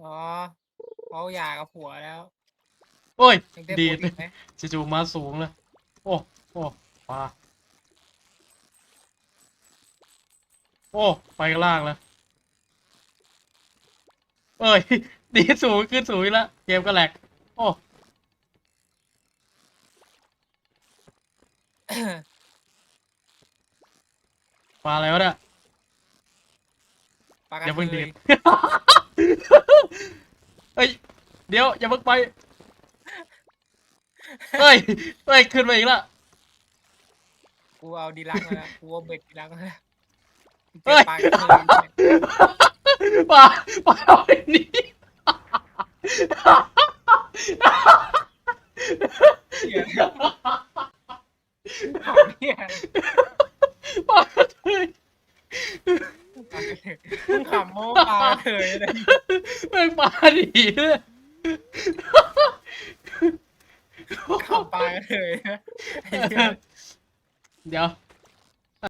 อ๋อเขาหย่ากับผัวแล้วโอ้ย ยังได้ดีผัวดอีกไหมจู่ๆมาสูงเลยโอ้โอ้ปลาโอ้ ไปกันล่างแล้วเอ้ย ดีดสูงขึ้นสูงอีกแล้วเกมก็แหลกโอ้ปลาอะไรวะเนี่ยปากกาอย่าเพิ่งเทดียด เฮ้ย เดี๋ยว อย่าเพิ่งไป เฮ้ย เฮ้ย ขึ้นมาอีกแล้วกูเอาดีลักมาแล้วกูเอาเบ็ดดีลักมาแล้วเฮ้ยปากกาเทยเนี่ยปลาปลาเอาไอ้นี่เหี้ยขำเนี่ย ปลาเฮ้ย ปากกาเทย มึงขำโม้ปลากาเทยเลยแม่งปลาดีเลยขำปลากาเทยนะไอ้เหี้ยเดี๋ยว